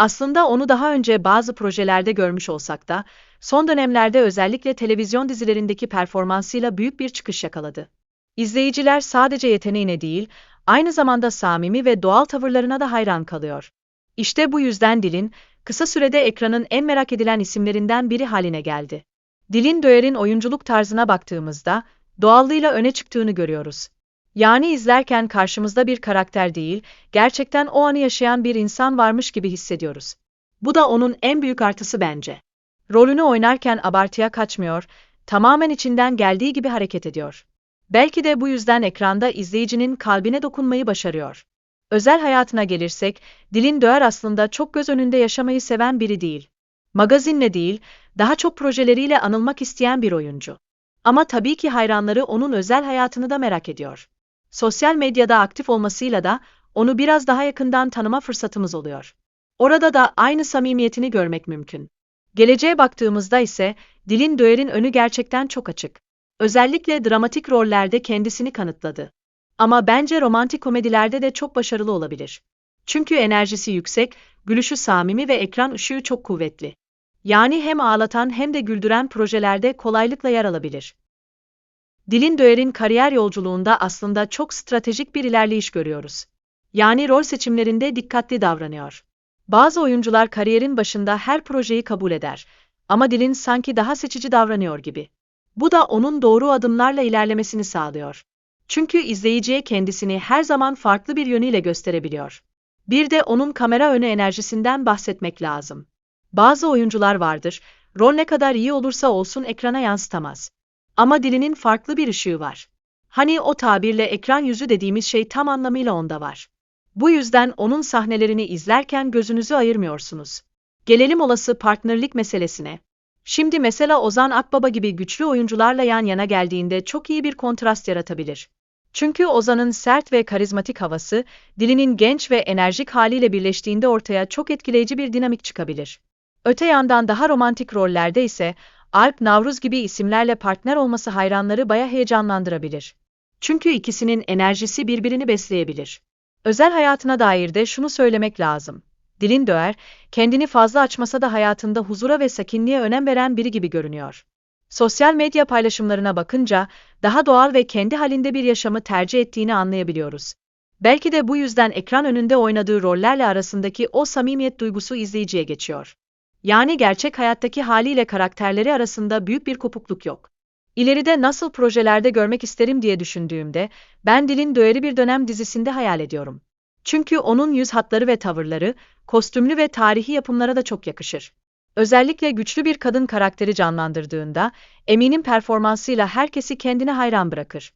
Aslında onu daha önce bazı projelerde görmüş olsak da, son dönemlerde özellikle televizyon dizilerindeki performansıyla büyük bir çıkış yakaladı. İzleyiciler sadece yeteneğine değil, aynı zamanda samimi ve doğal tavırlarına da hayran kalıyor. İşte bu yüzden Dil'in, kısa sürede ekranın en merak edilen isimlerinden biri haline geldi. Dilin Döyer'in oyunculuk tarzına baktığımızda, doğallığıyla öne çıktığını görüyoruz. Yani izlerken karşımızda bir karakter değil, gerçekten o anı yaşayan bir insan varmış gibi hissediyoruz. Bu da onun en büyük artısı bence. Rolünü oynarken abartıya kaçmıyor, tamamen içinden geldiği gibi hareket ediyor. Belki de bu yüzden ekranda izleyicinin kalbine dokunmayı başarıyor. Özel hayatına gelirsek, Dilin Döğer aslında çok göz önünde yaşamayı seven biri değil. Magazinle değil, daha çok projeleriyle anılmak isteyen bir oyuncu. Ama tabii ki hayranları onun özel hayatını da merak ediyor. Sosyal medyada aktif olmasıyla da onu biraz daha yakından tanıma fırsatımız oluyor. Orada da aynı samimiyetini görmek mümkün. Geleceğe baktığımızda ise Dilin Döğer'in önü gerçekten çok açık. Özellikle dramatik rollerde kendisini kanıtladı. Ama bence romantik komedilerde de çok başarılı olabilir. Çünkü enerjisi yüksek, gülüşü samimi ve ekran ışığı çok kuvvetli. Yani hem ağlatan hem de güldüren projelerde kolaylıkla yer alabilir. Dilin Döğer'in kariyer yolculuğunda aslında çok stratejik bir ilerleyiş görüyoruz. Yani rol seçimlerinde dikkatli davranıyor. Bazı oyuncular kariyerin başında her projeyi kabul eder. Ama Dilin sanki daha seçici davranıyor gibi. Bu da onun doğru adımlarla ilerlemesini sağlıyor. Çünkü izleyiciye kendisini her zaman farklı bir yönüyle gösterebiliyor. Bir de onun kamera önü enerjisinden bahsetmek lazım. Bazı oyuncular vardır, rol ne kadar iyi olursa olsun ekrana yansıtamaz. Ama dilinin farklı bir ışığı var. Hani o tabirle ekran yüzü dediğimiz şey tam anlamıyla onda var. Bu yüzden onun sahnelerini izlerken gözünüzü ayırmıyorsunuz. Gelelim olası partnerlik meselesine. Şimdi mesela Ozan Akbaba gibi güçlü oyuncularla yan yana geldiğinde çok iyi bir kontrast yaratabilir. Çünkü Ozan'ın sert ve karizmatik havası, dilinin genç ve enerjik haliyle birleştiğinde ortaya çok etkileyici bir dinamik çıkabilir. Öte yandan daha romantik rollerde ise Alp Navruz gibi isimlerle partner olması hayranları baya heyecanlandırabilir. Çünkü ikisinin enerjisi birbirini besleyebilir. Özel hayatına dair de şunu söylemek lazım. Dilin Döğer, kendini fazla açmasa da hayatında huzura ve sakinliğe önem veren biri gibi görünüyor. Sosyal medya paylaşımlarına bakınca daha doğal ve kendi halinde bir yaşamı tercih ettiğini anlayabiliyoruz. Belki de bu yüzden ekran önünde oynadığı rollerle arasındaki o samimiyet duygusu izleyiciye geçiyor. Yani gerçek hayattaki haliyle karakterleri arasında büyük bir kopukluk yok. İleride nasıl projelerde görmek isterim diye düşündüğümde, ben Dilin Döğer'i bir dönem dizisinde hayal ediyorum. Çünkü onun yüz hatları ve tavırları, kostümlü ve tarihi yapımlara da çok yakışır. Özellikle güçlü bir kadın karakteri canlandırdığında, eminim performansıyla herkesi kendine hayran bırakır.